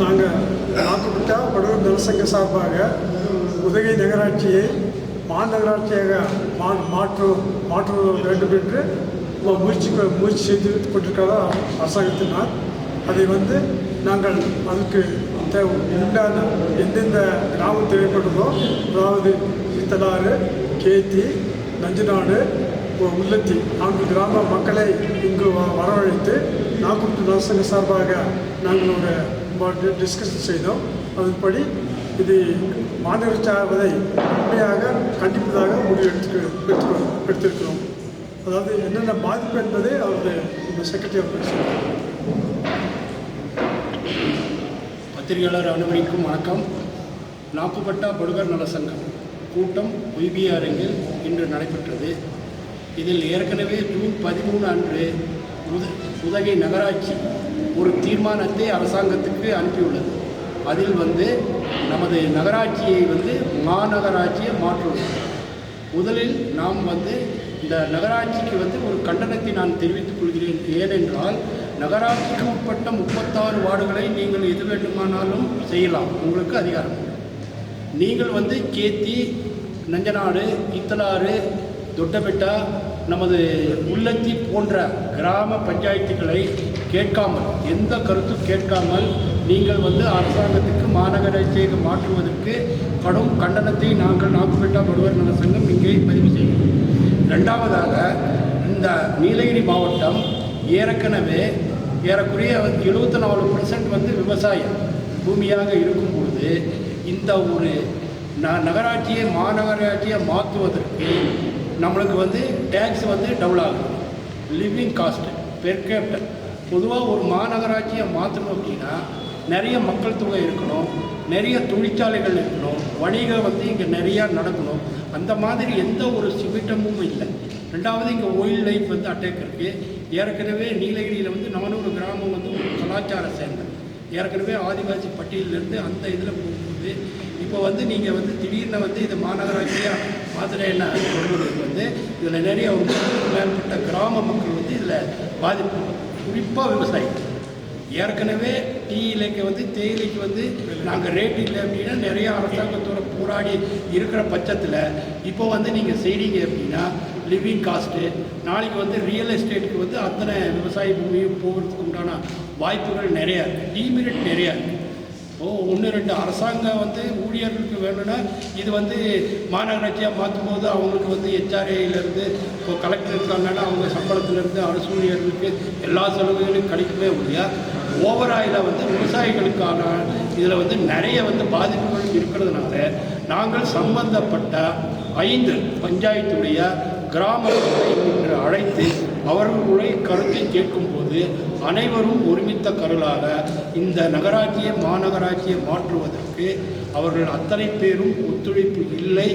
நாங்கள் நாட்டுப்பட்டா படுகர் நலசங்க சார்பாக உதகை நகராட்சியை மாநகராட்சியாக மா மாற்று மாற்ற வேண்டும் என்று முயற்சி முயற்சி செய்து கொண்டிருக்கிறதா அரசாங்கத்தினால். அதை வந்து நாங்கள் அதுக்கு உண்டான எந்தெந்த கிராமம் தேவைப்படுதோ அதாவது இத்தலாறு கேத்தி நஞ்சுநாடு உள்ளத்தி நான்கு கிராம மக்களை இங்கு வ- வரவழைத்து நாகூர் நலசங்க சார்பாக நாங்கள் ஒரு டிஸ்கஷன் செய்தோம். அதன்படி இது மாநகராட்சி ஆவதை உண்மையாக கண்டிப்பதாக முடிவு எடுத்து எடுத்திருக்கிறோம். அதாவது என்னென்ன பாதிப்பு என்பதை அவருடைய செக்ரட்டரி அவர்கள் பத்திரிகையாளர் அனுமதிக்கும் வணக்கம். நாக்குப்பட்டா படுகர் நல சங்கம் கூட்டம் ஒய்பி அரங்கில் இன்று நடைபெற்றது. இதில் ஏற்கனவே ஜூன் பதிமூணு அன்று உத உதகை நகராட்சி ஒரு தீர்மானத்தை அரசாங்கத்துக்கு அனுப்பியுள்ளது. அதில் வந்து நமது நகராட்சியை வந்து மாநகராட்சியை மாற்றுவது முதலில் நாம் வந்து இந்த நகராட்சிக்கு வந்து ஒரு கண்டனத்தை நான் தெரிவித்துக் கொள்கிறேன். ஏனென்றால் நகராட்சிக்கு உட்பட்ட முப்பத்தாறு வார்டுகளை நீங்கள் எது வேண்டுமானாலும் செய்யலாம். உங்களுக்கு அதிகாரம். நீங்கள் வந்து கேத்தி நஞ்சநாடு இத்தலாறு தொட்டபெட்டா நமது உள்ளத்தி போன்ற கிராம பஞ்சாயத்துகளை கேட்காமல் எந்த கருத்தும் கேட்காமல் நீங்கள் வந்து அரசாங்கத்துக்கு மாநகராட்சியை மாற்றுவதற்கு கடும் கண்டனத்தை நாங்கள் நாக்குப்பேட்டா படுவர் நல சங்கம் இங்கே பதிவு செய்கிறோம். ரெண்டாவதாக இந்த நீலகிரி மாவட்டம் ஏற்கனவே ஏறக்குறைய வந்து எழுபத்தி நாலு பர்சன்ட் வந்து விவசாயம் பூமியாக இருக்கும் பொழுது இந்த ஒரு ந நகராட்சியை மாநகராட்சியை மாற்றுவதற்கு நம்மளுக்கு வந்து டேக்ஸ் வந்து டபுள் ஆகுது லிவிங் காஸ்ட்டு பெர் கேபிட்டல் பொதுவாக ஒரு மாநகராட்சியை மாற்றணும் அப்படின்னா நிறைய மக்கள் தொகை இருக்கணும் நிறைய தொழிற்சாலைகள் இருக்கணும் வணிகம் வந்து இங்கே நிறையா நடக்கணும். அந்த மாதிரி எந்த ஒரு சிமிட்டமும் இல்லை. ரெண்டாவது இங்கே ஒயில் லைஃப் வந்து அட்டாக் இருக்குது ஏற்கனவே நீலகிரியில் வந்து நானூறு கிராமம் வந்து ஒரு கலாச்சார சேர்ந்தது. ஏற்கனவே ஆதிவாசி பட்டியலிருந்து அந்த இதில் போகும்போது இப்போ வந்து நீங்கள் வந்து திடீர்னு வந்து இது மாநகராட்சியாக மாத்திரைன்னா கொண்டு வந்து இதில் நிறைய மேற்பட்ட கிராம மக்கள் வந்து இதில் பாதிப்பு. குறிப்பாக விவசாயி. ஏற்கனவே டீயிலைக்கு வந்து தேயிலைக்கு வந்து நாங்கள் ரேட் இல்லை அப்படின்னா நிறைய அரசாங்கத்தோட போராடி இருக்கிற பட்சத்தில் இப்போ வந்து நீங்கள் செய்கிறீங்க அப்படின்னா லிவிங் காஸ்ட்டு நாளைக்கு வந்து ரியல் எஸ்டேட்டுக்கு வந்து அத்தனை விவசாய பூமியும் போகிறதுக்கு உண்டான வாய்ப்புகள் நிறையா இருக்குது டிமெரிட் நிறையா இருக்குது ஒன்று ரெண்டு. அரசாங்கம் வந்து ஊழியர்களுக்கு வேணும்னா இது வந்து மாநகராட்சியாக மாற்றும் போது அவங்களுக்கு வந்து ஹெச்ஆர்ஏலேருந்து இப்போ கலெக்டர் இருக்காங்கன்னா அவங்க சம்பளத்திலேருந்து அரசு ஊழியர்களுக்கு எல்லா செலவுகளையும் கிடைக்குமே முடியாது ஓவராயில் வந்து விவசாயிகளுக்கான இதில் வந்து நிறைய வந்து பாதிப்புகள் இருக்கிறதுனால நாங்கள் சம்பந்தப்பட்ட ஐந்து பஞ்சாயத்துடைய கிராமங்களை இன்று அழைத்து அவர்களுடைய கருத்தை கேட்கும்போது அனைவரும் ஒருமித்த கருளாக இந்த நகராட்சியை மாநகராட்சியை மாற்றுவதற்கு அவர்கள் அத்தனை பேரும் ஒத்துழைப்பு இல்லை.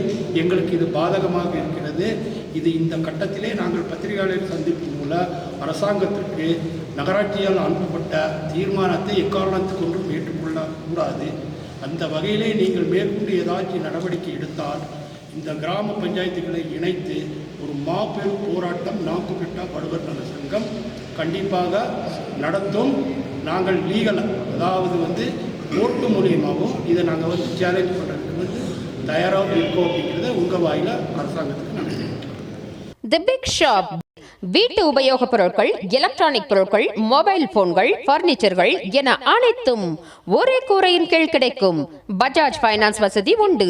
எங்களுக்கு இது பாதகமாக இருக்கிறது. இது இந்த கட்டத்திலே நாங்கள் பத்திரிகையாளர் சந்திப்பு மூலம் அரசாங்கத்திற்கு நகராட்சியால் அனுப்பப்பட்ட தீர்மானத்தை எக்காரணத்துக்கு ஒன்றும் ஏற்றுக்கொள்ள கூடாது. அந்த வகையிலே நீங்கள் மேற்கொண்டு ஏதாச்சும் நடவடிக்கை எடுத்தால் இந்த கிராம பஞ்சாயத்துகளை இணைத்து ஒரு மாபெரும் போராட்டம் நாக்குப்பெட்டா படுவர் நல சங்கம் கண்டிப்பாக நடத்தும். நாங்கள் லீகலாக அதாவது வந்து ஓட்டு மூலியமாகவும் இதை நாங்கள் வந்து சேலஞ்ச் பண்ணுறதுக்கு வந்து தயாராக இருக்கோம் அப்படிங்கிறத உங்கள் வாயில் அரசாங்கத்துக்கு நன்றி தி பிக் ஷாப் வீட்டு உபயோகப் பொருட்கள் எலக்ட்ரானிக் பொருட்கள் மொபைல் போன்கள் பர்னிச்சர்கள் என அனைத்தும் ஒரே கூரையின் கீழ் கிடைக்கும். பஜாஜ் ஃபைனான்ஸ் வசதி உண்டு.